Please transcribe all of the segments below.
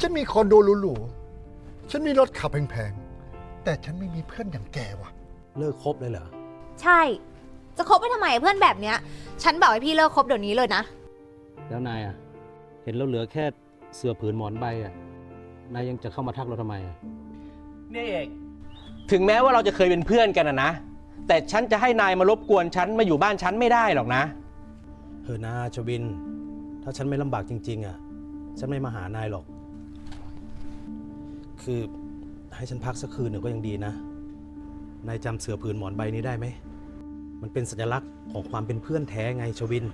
ฉันมีคอนโดหรูๆ ฉันมีรถขับแพงๆ แต่ฉันไม่มีเพื่อนอย่างแกว่ะ เลิกคบเลยเหรอ ใช่ จะคบไปทำไมเพื่อนแบบเนี้ย ฉันบอกให้พี่เลิกคบเดี๋ยวนี้เลยนะ แล้วนายอะ เห็นเราเหลือแค่เสื้อผืนหมอนใบอะ นายยังจะเข้ามาทักเราทำไมอะ นี่เอก ถึงแม้ว่าเราจะเคยเป็นเพื่อนกันนะนะ แต่ฉันจะให้นายมารบกวนฉันมาอยู่บ้านฉันไม่ได้หรอกนะ เฮอนาชวิน ถ้าฉันไม่ลำบากจริง ๆ อะ ฉันไม่มาหานายหรอก คือให้ฉันพักสักคืนหนึ่งก็ยังดีนะ นายจำเสือผืนหมอนใบนี้ได้ไหม มันเป็นสัญลักษณ์ของความเป็นเพื่อนแท้ไงชวิน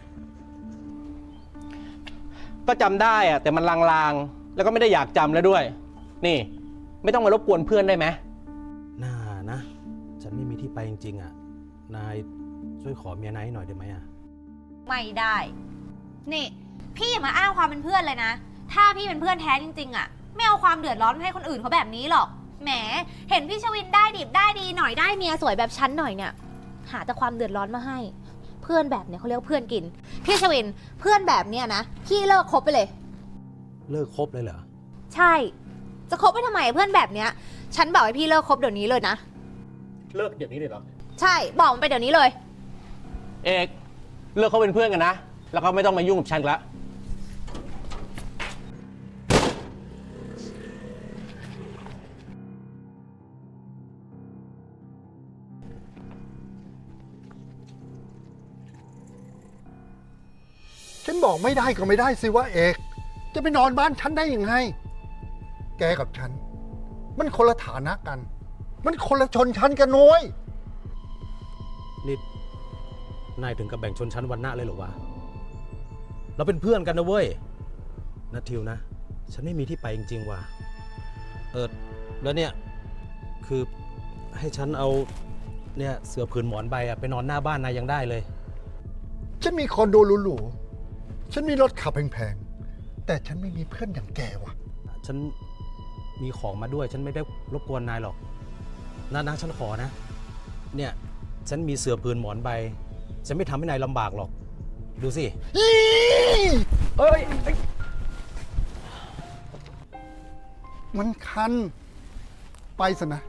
ก็จำได้อะแต่มันลางๆ แล้วก็ไม่ได้อยากจำแล้วด้วย นี่ ไม่ต้องมารบกวนเพื่อนได้ไหมน่านะ ฉันไม่มีที่ไปจริงๆอะ นายช่วยขอเมียนายให้หน่อยได้ไหมอะ ไม่ได้ นี่ พี่อย่ามาอ้างความเป็นเพื่อนเลยนะ ถ้าพี่เป็นเพื่อนแท้จริงๆอะ ไม่เอาความเดือดร้อนมาให้คนอื่นเขาแบบนี้หรอก แหม เห็นพี่ชวินได้ดิบได้ดีหน่อยได้เมียสวยแบบฉันหน่อยเนี่ย หาแต่ความเดือดร้อนมาให้ เพื่อนแบบเนี้ยเขาเรียกว่าเพื่อนกิน พี่ชวินเพื่อนแบบเนี้ยนะพี่เลิกคบไปเลย เลิกคบเลยเหรอ ใช่ จะคบไปทำไมเพื่อนแบบเนี้ย ฉันบอกให้พี่เลิกคบเดี๋ยวนี้เลยนะ เลิกเดี๋ยวนี้เลยหรอ ใช่บอกมันไปเดี๋ยวนี้เลย เอกเลิกเขาเป็นเพื่อนกันนะ แล้วก็ไม่ต้องมายุ่งกับฉันละ บอกไม่ได้ก็ไม่ได้สิว่าเอก จะไปนอนบ้านฉันได้ยังไง แกกับฉัน มันคนละฐานะกัน มันคนละชนชั้นกันน้อยนี่นายถึงกับแบ่งชนชั้นวรรณะเลยเหรอวะ เราเป็นเพื่อนกันนะเว้ยนัททิวนะ ฉันไม่มีที่ไปจริงๆว่ะ เออแล้วเนี่ย คือให้ฉันเอาเนี่ยเสือผืนหมอนใบอะไปนอนหน้าบ้านนายยังได้เลย ฉันมีคอนโดหรูๆ ฉันมีรถขับแพงๆ แต่ฉันไม่มีเพื่อนอย่างแกว่ะ ฉันมีของมาด้วย ฉันไม่ได้รบกวนนายหรอกนะนะฉันขอนะ เนี่ย ฉันมีเสือผืนหมอนใบ ฉันไม่ทำให้นายลำบากหรอก ดูสิ เอ้ยมันคัน ไปซะนะ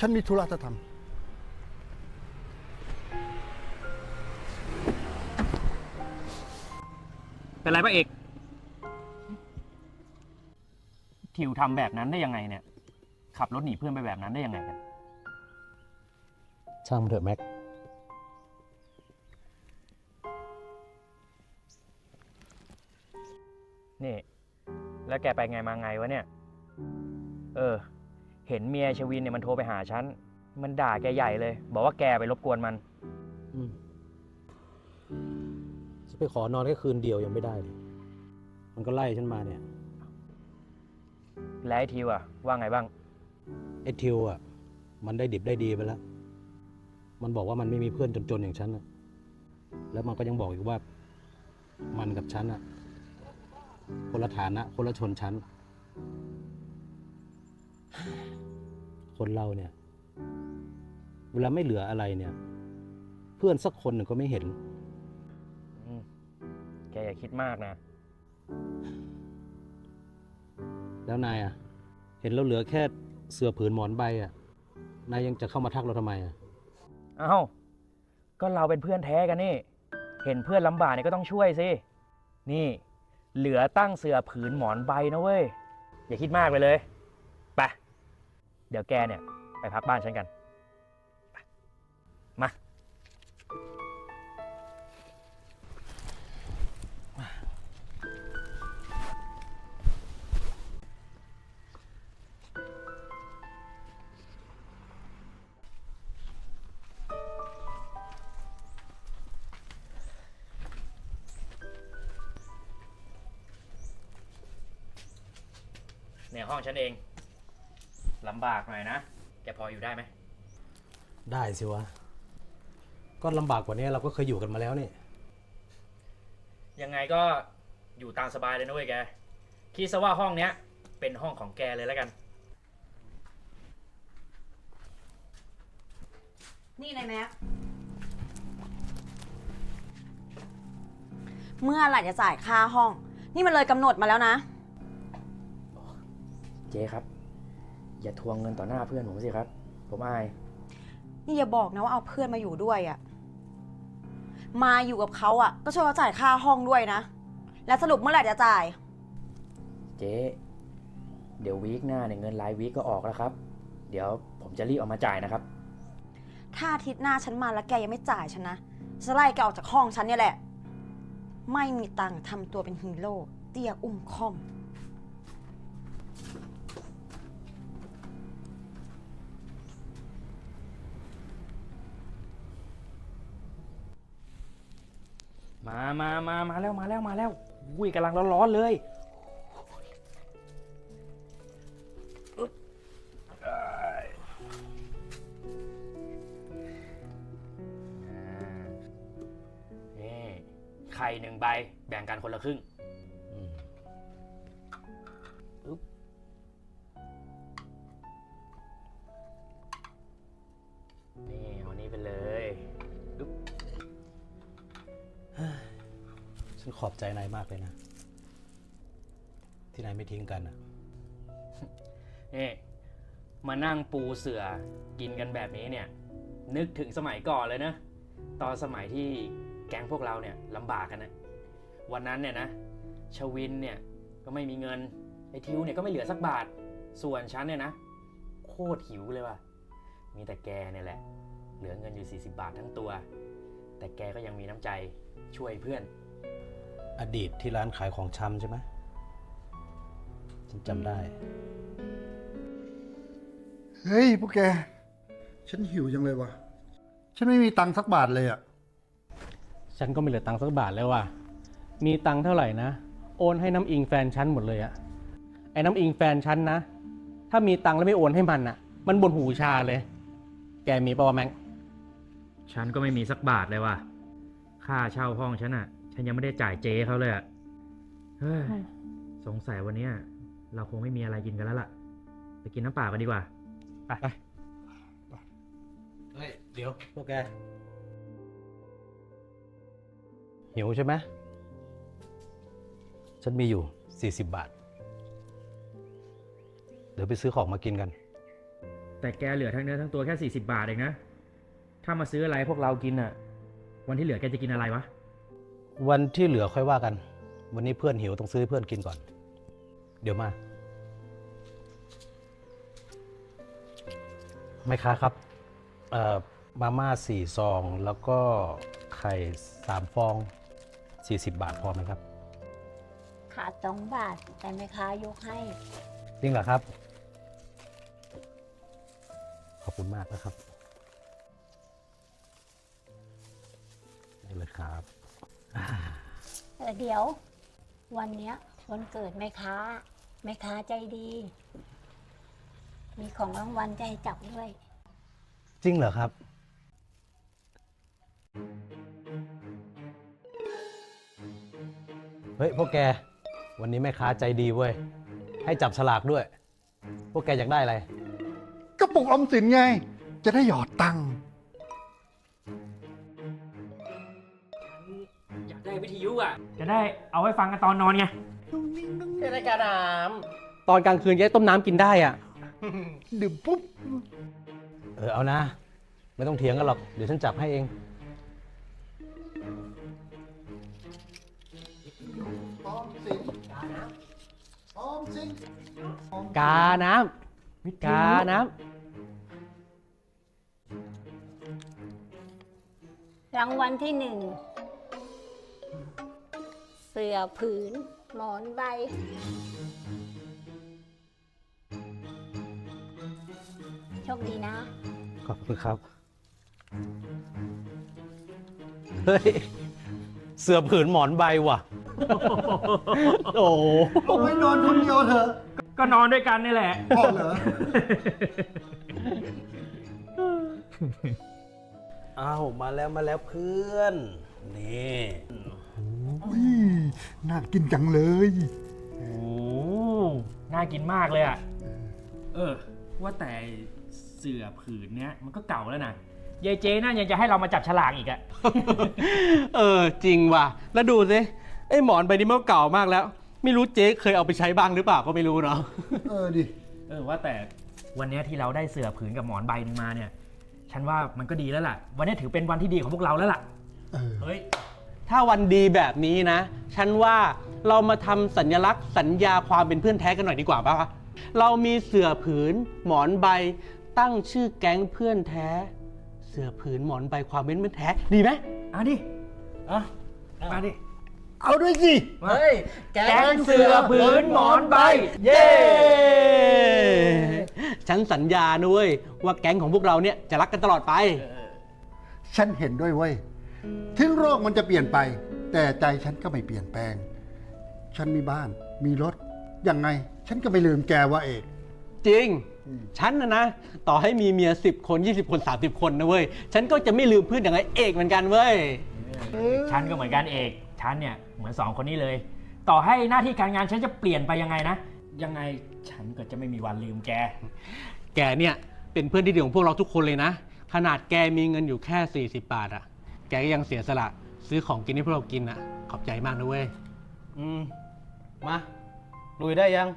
ฉันมีธุระจะทำ เป็นไรปะเอก ทิวทำแบบนั้นได้ยังไงเนี่ย ขับรถหนีเพื่อนไปแบบนั้นได้ยังไงกัน ช่างมันเถอะแม็ก นี่ แล้วแกไปไงมาไงวะเนี่ย เออ เห็นเมียชวินเนี่ยมันโทรไปหาฉัน มันด่าแกใหญ่เลย บอกว่าแกไปรบกวนมัน อืมฉัน ไปขอนอนแค่คืนเดียวยังไม่ได้เลยมันก็ไล่ฉันมาเนี่ย แล้วไอ้ทิวอะว่าไงบ้าง ไอ้ทิวอะ มันได้ดิบได้ดีไปแล้ว มันบอกว่ามันไม่มีเพื่อนจนๆอย่างฉันนะแล้วมันก็ยังบอกอีกว่า มันกับฉันอะคนละฐานะ คนละชนชั้น คนเราเนี่ย เวลาไม่เหลืออะไรเนี่ย เพื่อนสักคนหนึ่งก็ไม่เห็นอืมแกอย่าคิดมากนะ แล้วนายอะ เห็นเราเหลือแค่เสื้อผืนหมอนใบอะ นายยังจะเข้ามาทักเราทำไมอะ เอ้า ก็เราเป็นเพื่อนแท้กันนี่ เห็นเพื่อนลำบากเนี่ยก็ต้องช่วยสิ นี่ เหลือตั้งเสือผืนหมอนใบนะเว้ย อย่าคิดมากไปเลย ไป เดี๋ยวแกเนี่ย ไปพักบ้านฉันกัน ไปมา ฉันเองลำบากหน่อยนะ แกพออยู่ได้ไหม ได้สิวะ ก็ลำบากกว่านี้เราก็เคยอยู่กันมาแล้วนี่ ยังไงก็อยู่ตามสบายเลยนะเว้ยแก คิดซะว่าห้องเนี้ย เป็นห้องของแกเลยแล้วกัน นี่เลยแม็กเมื่อไหร่จะจ่ายค่าห้อง นี่มันเลยกำหนดมาแล้วนะ จ๊ครับ อย่าทวงเงินต่อหน้าเพื่อนผมสิครับ ผมอาย นี่อย่าบอกนะว่าเอาเพื่อนมาอยู่ด้วยอะมาอยู่กับเขาอะก็ช่วยเขาจ่ายค่าห้องด้วยนะ แล้วสรุปเมื่อไหร่จะจ่าย เจ๊เดี๋ยววีคหน้าเนี่ยเงินรายวีคก็ออกแล้วครับ เดี๋ยวผมจะรีบเอามาจ่ายนะครับ ถ้าอาทิตย์หน้าฉันมาแล้วแกยังไม่จ่ายฉันนะจะไล่แกออกจากห้องฉันเนี่ยแหละ ไม่มีตังค์ทำตัวเป็นฮีโร่เตี้ยอุ้มค่อม มามามามาแล้วมาแล้วมาแล้วอุ้ยกำลังร้อนๆเลยนี่ไข่หนึ่งใบแบ่งกันคนละครึ่ง ขอบใจนายมากเลยนะ ที่นายไม่ทิ้งกันอะนี่มานั่งปูเสือกินกันแบบนี้เนี่ย นึกถึงสมัยก่อนเลยนะ ตอนสมัยที่แก๊งพวกเราเนี่ยลำบากกันนะวันนั้นเนี่ยนะชวินเนี่ยก็ไม่มีเงินไอ้ทิวเนี่ยก็ไม่เหลือสักบาท ส่วนฉันเนี่ยนะ โคตรหิวเลยว่ะมีแต่แกเนี่ยแหละ เหลือเงินอยู่ 40 บาททั้งตัว แต่แกก็ยังมีน้ำใจช่วยเพื่อน อดีตที่ร้านขายของชำใช่ไหมฉันจำได้ เฮ้ยพวกแก ฉันหิวจังเลยวะฉันไม่มีตังค์สักบาทเลยอะฉันก็ไม่เหลือตังค์สักบาทแล้วว่ะ มีตังค์เท่าไหร่นะ โอนให้น้ำอิงแฟนฉันหมดเลยอะไอ้น้ำอิงแฟนฉันนะ ถ้ามีตังค์แล้วไม่โอนให้มันอะมันบนหูชาเลย แกมีปะวะแม็ก ฉันก็ไม่มีสักบาทเลยว่ะ ค่าเช่าห้องฉันอะ ฉันยังไม่ได้จ่ายเจ๊เขาเลยอะเฮ้ยสงสัยวันเนี้ยเราคงไม่มีอะไรกินกันแล้วล่ะ ไปกินน้ำเปล่ากันดีกว่า ไป เฮ้ย เดี๋ยวพวกแก หิวใช่ไหม ฉันมีอยู่ 40 บาท เดี๋ยวไปซื้อของมากินกัน แต่แกเหลือทั้งเนื้อทั้งตัวแค่ 40 บาทเองนะ ถ้ามาซื้ออะไรพวกเรากินอะวันที่เหลือแกจะกินอะไรวะ วันที่เหลือค่อยว่ากัน วันนี้เพื่อนหิวต้องซื้อให้เพื่อนกินก่อน เดี๋ยวมาแม่ค้าครับเอ่อมาม่าสี่ซอง แล้วก็ไข่สามฟอง 40 บาทพอไหมครับ ขาดสองบาท แต่แม่ค้ายกให้ จริงเหรอครับ ขอบคุณมากนะครับนี่เลยครับ เออเดี๋ยว วันเนี้ยวันเกิดแม่ค้าแม่ค้าใจดี มีของรางวัลจะให้จับด้วย จริงเหรอครับ เฮ้ยพวกแก วันนี้แม่ค้าใจดีเว้ย ให้จับฉลากด้วย พวกแกอยากได้อะไร กระปุกออมสินไง จะได้หยอดตังค์ วิทยุอะ จะได้เอาไว้ฟังกันตอนนอนไงรายการน้ำตอนกลางคืนจะได้ต้มน้ำกินได้อะดื่มปุ๊บ เออเอานะ ไม่ต้องเถียงกันหรอก เดี๋ยวฉันจับให้เองออมสินออมสินกาน้ำกาน้รางวัลที่หนึ่งเสือผืน หมอนใบ โชคดีนะ ขอบคุณครับ เฮ้ย เสือผืนหมอนใบว่ะ โอ้โหเอาไว้นอนคนเดียวเถอะก็นอนด้วยกันนี่แหละพ่อเหรอ อ้าวมาแล้วมาแล้วเพื่อน นี่อุ้ย น่ากินจังเลยโอ้น่ากินมากเลยอะ เออ ว่าแต่เสือผืนเนี้ยมันก็เก่าแล้วนะยายเจน่ายังจะให้เรามาจับฉลากอีกอะำเออ จริงว่ะ แล้วดูสิไอ้หมอนใบนี้มันก็เก่ามากแล้ว ไม่รู้เจ๊เคยเอาไปใช้บ้างหรือเปล่าก็ไม่รู้เนาะ เออดิ เออว่าแต่วันเนี้ยที่เราได้เสือผืนกับหมอนใบหนึงมาเนี่ย ฉันว่ามันก็ดีแล้วล่ะ วันนี้ถือเป็นวันที่ดีของพวกเราแล้วล่ะ เออ เฮ้ย ถ้าวันดีแบบนี้นะ ฉันว่าเรามาทำสัญลักษณ์สัญญาความเป็นเพื่อนแท้กันหน่อยดีกว่าป่ะเรามีเสือผืน หมอนใบ ตั้งชื่อแก๊งเพื่อนแท้ เสือผืนหมอนใบความเป็นเพื่อนแท้ ดีไหมอะดิอะมาดิ เอาด้วยสิ เฮ้ย แก๊งเสือผืนหมอนใบ เย้ ฉันสัญญานะเว้ยว่าแก๊งของพวกเราเนี่ยจะรักกันตลอดไป ฉันเห็นด้วยเว้ย ถึงโรคมันจะเปลี่ยนไป แต่ใจฉันก็ไม่เปลี่ยนแปลง ฉันมีบ้านมีรถยังไง ฉันก็ไม่ลืมแกว่าเอก จริง ฉันนะนะ ต่อให้มีเมีย 10 คน 20 คน 30 คนนะเว้ย ฉันก็จะไม่ลืมเพื่อนอย่างไอเอกเหมือนกันเว้ย ฉันก็เหมือนกันเอกฉันเนี่ยเหมือนสองคนนี้เลย ต่อให้หน้าที่การงานฉันจะเปลี่ยนไปยังไงนะ ยังไงฉันก็จะไม่มีวันลืมแก แกเนี่ยเป็นเพื่อนที่ดีของพวกเราทุกคนเลยนะ ขนาดแกมีเงินอยู่แค่ 40 บาทอะ แกก็ยังเสียสละซื้อของกินให้พวกเรากินอะขอบใจมากนะเว้ย อืม มาลุยได้ยัง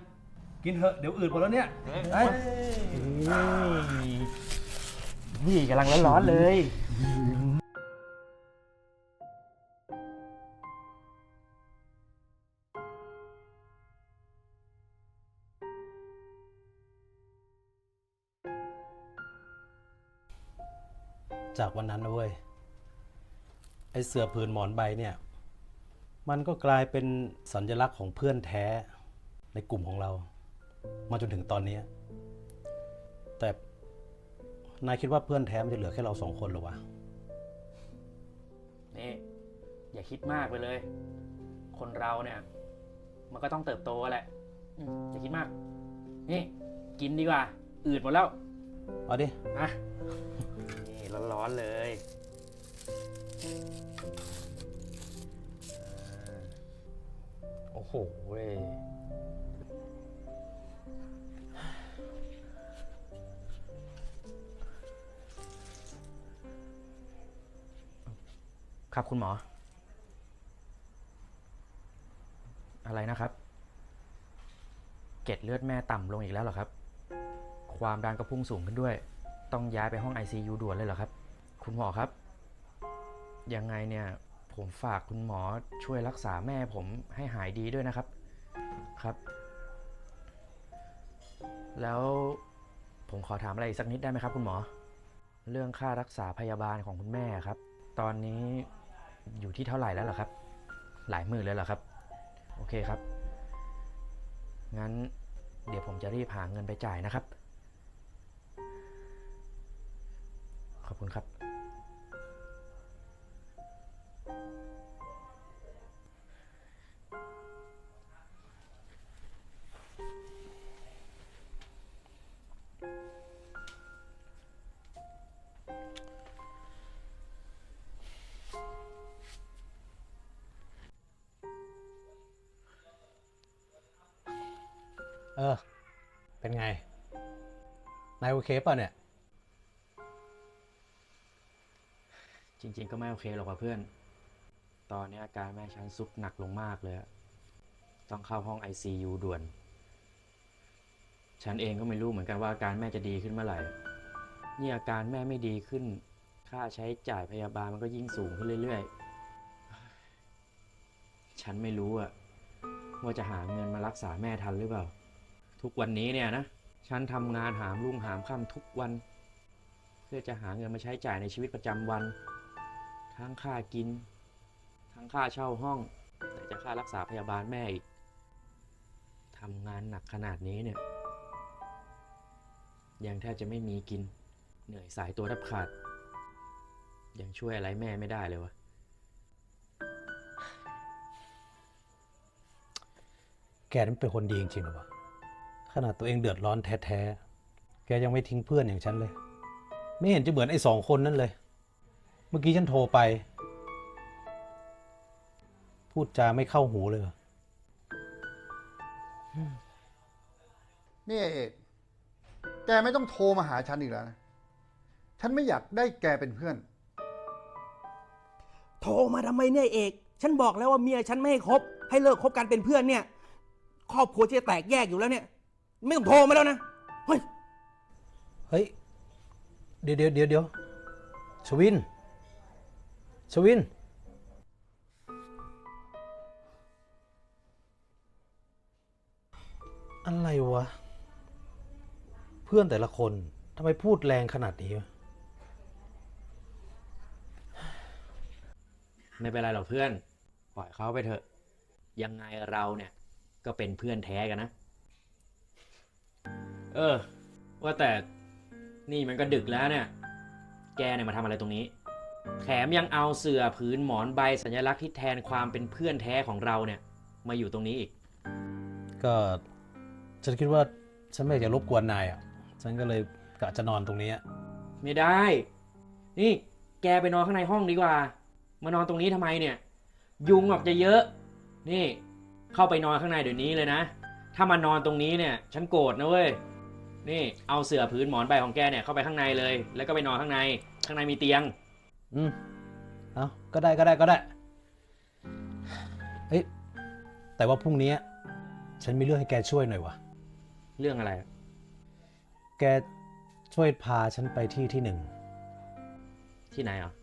กินเถอะ เดี๋ยวอื่นหมดแล้วเนี่ยไปนี่กำลังร้อนๆเลย จากวันนั้นนะเว้ย ไอเสือผืนหมอนใบเนี่ย มันก็กลายเป็นสัญลักษณ์ของเพื่อนแท้ในกลุ่มของเรา มาจนถึงตอนนี้ แต่นายคิดว่าเพื่อนแท้มันจะเหลือแค่เราสองคนเหรอวะ นี่อย่าคิดมากไปเลย คนเราเนี่ย มันก็ต้องเติบโตแหละอืมอย่าคิดมาก นี่กินดีกว่า อืดหมดแล้ว เอาดิอะนี่ร้อนๆเลยอ่า โอ้โหเว้ยครับคุณหมอ อะไรนะครับ เกล็ดเลือดแม่ต่ำลงอีกแล้วเหรอครับ ความดันก็พุ่งสูงขึ้นด้วย ต้องย้ายไปห้อง ICU ด่วนเลยเหรอครับ คุณหมอครับ ยังไงเนี่ยผมฝากคุณหมอช่วยรักษาแม่ผมให้หายดีด้วยนะครับครับ แล้วผมขอถามอะไรอีกสักนิดได้ไหมครับ คุณหมอ เรื่องค่ารักษาพยาบาลของคุณแม่ครับ ตอนนี้อยู่ที่เท่าไหร่แล้วเหรอครับ หลายหมื่นเลยเหรอครับ โอเคครับ งั้นเดี๋ยวผมจะรีบหาเงินไปจ่ายนะครับ ขอบคุณครับ เออ เป็นไง นายโอเคป่ะเนี่ย จริง ๆ ก็ไม่โอเคหรอกว่ะเพื่อน ตอนนี้อาการแม่ฉันซุดหนักลงมากเลย ต้องเข้าห้อง ICU ด่วน ฉันเองก็ไม่รู้เหมือนกันว่าอาการแม่จะดีขึ้นเมื่อไหร่ นี่อาการแม่ไม่ดีขึ้น ค่าใช้จ่ายพยาบาลมันก็ยิ่งสูงขึ้นเรื่อยๆ ฉันไม่รู้อะว่าจะหาเงินมารักษาแม่ทันหรือเปล่า ทุกวันนี้เนี่ยนะ ฉันทำงานหามรุ่งหามค่ำทุกวัน เพื่อจะหาเงินมาใช้จ่ายในชีวิตประจำวัน ทั้งค่ากิน ทั้งค่าเช่าห้อง แต่จะค่ารักษาพยาบาลแม่อีกทำงานหนักขนาดนี้เนี่ย ยังแทบจะไม่มีกิน เหนื่อยสายตัวแทบขาด ยังช่วยอะไรแม่ไม่ได้เลยวะแกนี่เป็นคนดีจริงๆหรอวะขนาดตัวเองเดือดร้อนแท้ๆ แกยังไม่ทิ้งเพื่อนอย่างฉันเลย ไม่เห็นจะเหมือนไอ้สองคนนั่นเลย เมื่อกี้ฉันโทรไป พูดจาไม่เข้าหูเลยว่ะนี่เอกแกไม่ต้องโทรมาหาฉันอีกแล้วนะ ฉันไม่อยากได้แกเป็นเพื่อน โทรมาทำไมเนี่ยเอก ฉันบอกแล้วว่าเมียฉันไม่ให้คบ ให้เลิกคบกันเป็นเพื่อนเนี่ย ครอบครัวจะแตกแยกอยู่แล้วเนี่ย ไม่ต้องโทรมาแล้วนะ เฮ้ยเดี๋ยวเดี๋ยวเดี๋ยวเดี๋ยวชวิน ชวิน อะไรวะ เพื่อนแต่ละคนทำไมพูดแรงขนาดนี้วะไม่เป็นไรหรอกเพื่อน ปล่อยเขาไปเถอะ ยังไงเราเนี่ยก็เป็นเพื่อนแท้กันนะ เออ ว่าแต่นี่มันก็ดึกแล้วเนี่ย แกเนี่ยมาทำอะไรตรงนี้ แถมยังเอาเสื่อผืนหมอนใบสัญลักษณ์ที่แทนความเป็นเพื่อนแท้ของเราเนี่ย มาอยู่ตรงนี้อีก ก็ ฉันคิดว่าฉันไม่อยากจะรบกวนนายอะ ฉันก็เลยกะจะนอนตรงนี้อะไม่ได้ นี่แกไปนอนข้างในห้องดีกว่า มานอนตรงนี้ทำไมเนี่ย ยุงออกจะเยอะ นี่ เข้าไปนอนข้างในเดี๋ยวนี้เลยนะ ถ้ามานอนตรงนี้เนี่ย ฉันโกรธนะเว้ย นี่เอาเสื่อผืนหมอนใบของแกเนี่ยเข้าไปข้างในเลย แล้วก็ไปนอนข้างใน ข้างในมีเตียง อืม เอาก็ได้ก็ได้ก็ได้ เฮ้ย แต่ว่าพรุ่งนี้ ฉันมีเรื่องให้แกช่วยหน่อยวะ เรื่องอะไร แกช่วยพาฉันไปที่ที่หนึ่ง ที่ไหนอะ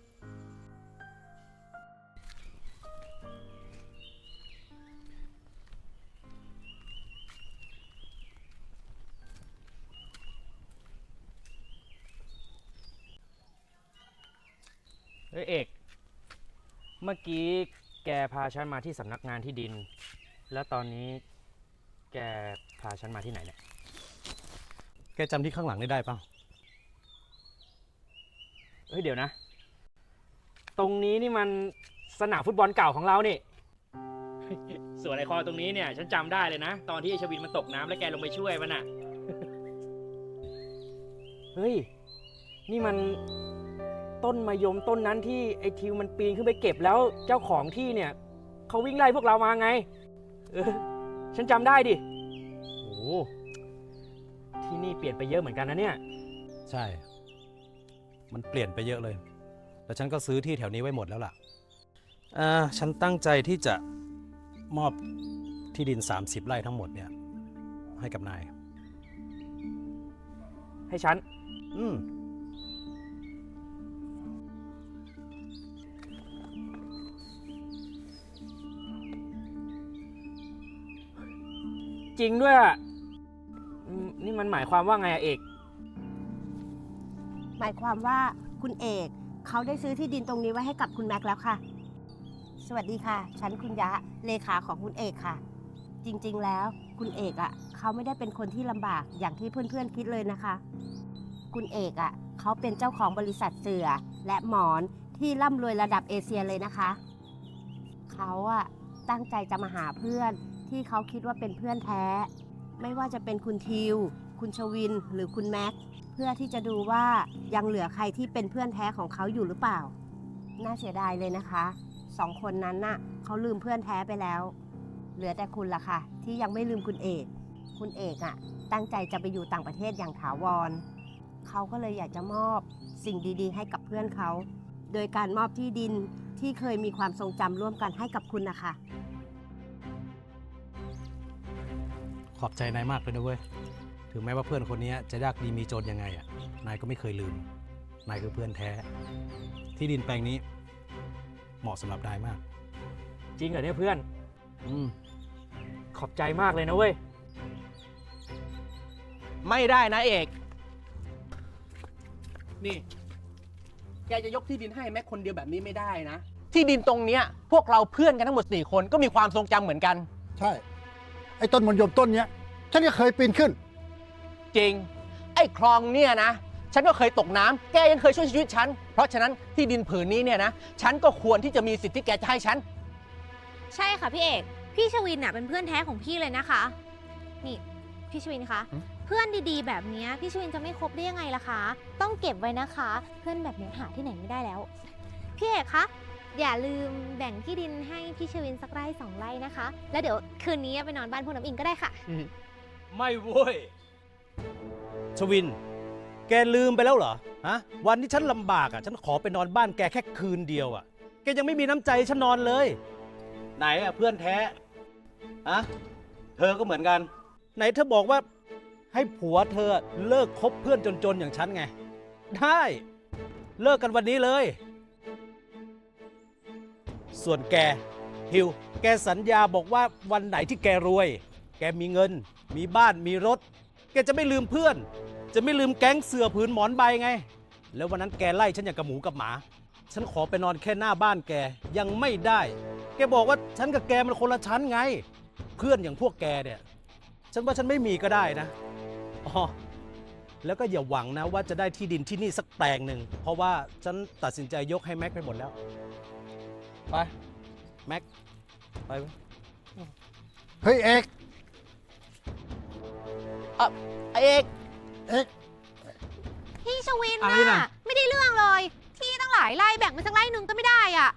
เฮ้ยเอก เมื่อกี้แกพาฉันมาที่สำนักงานที่ดิน แล้วตอนนี้แก พาฉันมาที่ไหนเนี่ย แกจำที่ข้างหลังได้ได้เปล่าเฮ้ยเดี๋ยวนะ ตรงนี้นี่มันสนามฟุตบอลเก่าของเรานี่ ส่วนไอคอตรงนี้เนี่ย ฉันจำได้เลยนะ ตอนที่ไอชวินมันตกน้ำแล้วแกลงไปช่วยมันอะเฮ้ย นี่มันต้นมะยมต้นนั้นที่ไอทิวมันปีนขึ้นไปเก็บแล้วเจ้าของที่เนี่ย เขาวิ่งไล่พวกเรามาไง เออ ฉันจำได้ดิโอ้โห ที่นี่เปลี่ยนไปเยอะเหมือนกันนะเนี่ย ใช่ มันเปลี่ยนไปเยอะเลย แล้วฉันก็ซื้อที่แถวนี้ไว้หมดแล้วล่ะอ่าฉันตั้งใจที่จะมอบที่ดิน 30 ไร่ทั้งหมดเนี่ย ให้กับนาย ให้ฉัน อืม จริงด้วยอะอืม นี่มันหมายความว่าไงอะเอก หมายความว่าคุณเอกเขาได้ซื้อที่ดินตรงนี้ไว้ให้กับคุณแม็กซ์แล้วค่ะ สวัสดีค่ะฉันคุณยะเลขาของคุณเอกค่ะ จริงๆแล้วคุณเอกอะ่ะเขาไม่ได้เป็นคนที่ลำบากอย่างที่เพื่อนๆคิดเลยนะคะ คุณเอกอะ่ะเขาเป็นเจ้าของบริษัทเสือและหมอนที่ร่ำรวยระดับเอเชียเลยนะคะ เขาอะตั้งใจจะมาหาเพื่อนที่เขาคิดว่าเป็นเพื่อนแท้ ไม่ว่าจะเป็นคุณทิว คุณชวิน หรือคุณแม็กซ์เพื่อที่จะดูว่ายังเหลือใครที่เป็นเพื่อนแท้ของเขาอยู่หรือเปล่า น่าเสียดายเลยนะคะสองคนนั้นน่ะเขาลืมเพื่อนแท้ไปแล้ว เหลือแต่คุณล่ะค่ะ ที่ยังไม่ลืมคุณเอก คุณเอกอะ่ะ ตั้งใจจะไปอยู่ต่างประเทศอย่างถาวร เขาก็เลยอยากจะมอบสิ่งดีๆ ให้กับเพื่อนเขา โดยการมอบที่ดินที่เคยมีความทรงจำร่วมกันให้กับคุณนะคะ ขอบใจนายมากเลยนะเว้ย ถึงแม้ว่าเพื่อนคนนี้จะยากดีมีจนยังไงอะ นายก็ไม่เคยลืม นายคือเพื่อนแท้ ที่ดินแปลงนี้เหมาะสำหรับนายมาก จริงเหรอเนี่ยเพื่อน อืม ขอบใจมากเลยนะเว้ย ไม่ได้นะเอก นี่ แกจะยกที่ดินให้แม็กคนเดียวแบบนี้ไม่ได้นะ ที่ดินตรงเนี้ย พวกเราเพื่อนกันทั้งหมด4คนก็มีความทรงจำเหมือนกัน ใช่ ไอ้ต้นมะยมต้นเนี้ย ฉันก็เคยปีนขึ้น จริง ไอ้คลองเนี่ยนะ ฉันก็เคยตกน้ำแกยังเคยช่วยชีวิตฉัน เพราะฉะนั้นที่ดินผืนนี้เนี่ยนะ ฉันก็ควรที่จะมีสิทธิ์ที่แกจะให้ฉัน ใช่ค่ะพี่เอก พี่ชวินน่ะเป็นเพื่อนแท้ของพี่เลยนะคะ นี่พี่ชวินคะเพื่อนดีๆ แบบเนี้ยพี่ชวินจะไม่คบได้ยังไงล่ะคะ ต้องเก็บไว้นะคะ เพื่อนแบบเนี้ยหาที่ไหนไม่ได้แล้ว พี่เอกคะ อย่าลืมแบ่งที่ดินให้พี่ชวินสักไร่สองไร่นะคะ แล้วเดี๋ยวคืนนี้ไปนอนบ้านพวกน้ำอิงก็ได้ค่ะ ไม่เว้ย ชวิน แกลืมไปแล้วเหรอ ฮะ วันที่ฉันลำบากอะ ฉันขอไปนอนบ้านแกแค่คืนเดียวอะ แกยังไม่มีน้ำใจให้ฉันนอนเลย ไหนอะเพื่อนแท้ฮะเธอก็เหมือนกัน ไหนเธอบอกว่า ให้ผัวเธอเลิกคบเพื่อนจนๆอย่างฉันไง ได้ เลิกกันวันนี้เลย ส่วนแกฮิว แกสัญญาบอกว่าวันไหนที่แกรวย แกมีเงิน มีบ้านมีรถ แกจะไม่ลืมเพื่อน จะไม่ลืมแก๊งเสือผืนหมอนใบไง แล้ววันนั้นแกไล่ฉันอย่างกับหมูกับหมา ฉันขอไปนอนแค่หน้าบ้านแกยังไม่ได้ แกบอกว่าฉันกับแกมันคนละชั้นไง เพื่อนอย่างพวกแกเนี่ย ฉันว่าฉันไม่มีก็ได้นะอ๋อแล้วก็อย่าหวังนะว่าจะได้ที่ดินที่นี่สักแปลงหนึ่งเพราะว่าฉันตัดสินใจยกให้แม็กไปหมดแล้ว ไป แม็ก ไปเว้ยเฮ้ยเอกเอกเอกพี่ชวินอะไรน่ะ น่ะ ไม่ได้เรื่องเลย ที่ตั้งหลายไร่แบ่งไปสักไร่หนึ่งก็ไม่ได้อะ